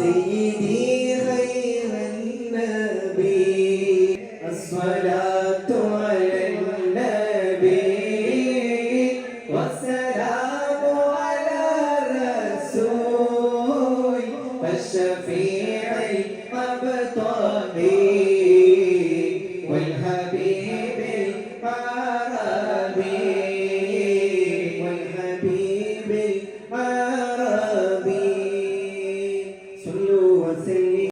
سيدي خير النبي. الصلاة على النبي. والسلام على الرسول الشفيع المبطئ Entonces,